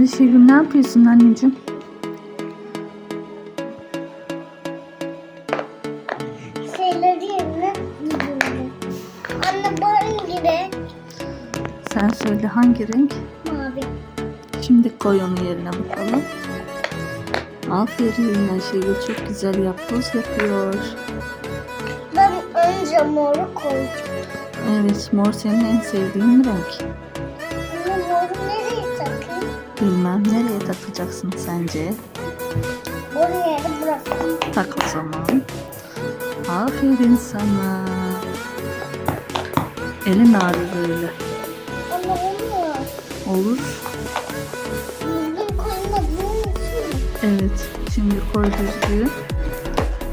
Ayşegül ne yapıyorsun anneciğim? Şeyleri yerine gidiyorum. Anne bu hangi renk? Sen söyle hangi renk? Mavi. Şimdi koy onu yerine bakalım. Aferin Ayşegül çok güzel yapboz yapıyor. Ben önce moru koyacağım. Evet mor senin en sevdiğin renk. Bilmem nereye takacaksın sence? Moru yere bırakayım. Tak o zaman. Aferin sana. Elin ağrır öyle. Ama olmuyor. Olur. Düzgün için. Evet. Şimdi koy düzgün.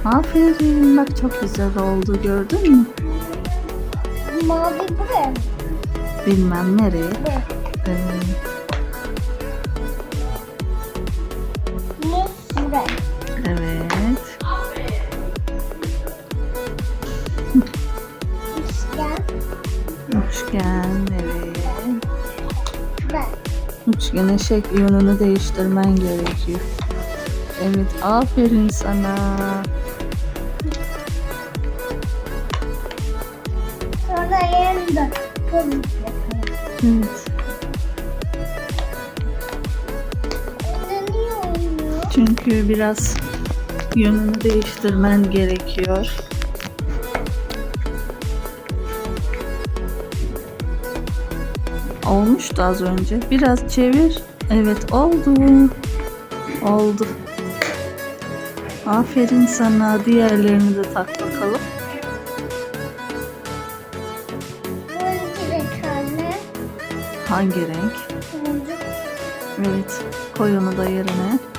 Aferin. Bak çok güzel oldu. Gördün mü? Mavi buraya? Bilmem nereye. Evet. Buraya. Evet. Üçgen Üçgen. Evet. buraya. Üçgenin şekli yönünü değiştirmen gerekiyor. Evet. Aferin sana. Sonra yanında. Evet. Çünkü biraz yönünü değiştirmen gerekiyor. Olmuştu az önce. Biraz çevir. Evet oldu. Oldu. Aferin sana. Diğerlerini de tak bakalım. Hangi renk. Evet. Koy onu da yerine.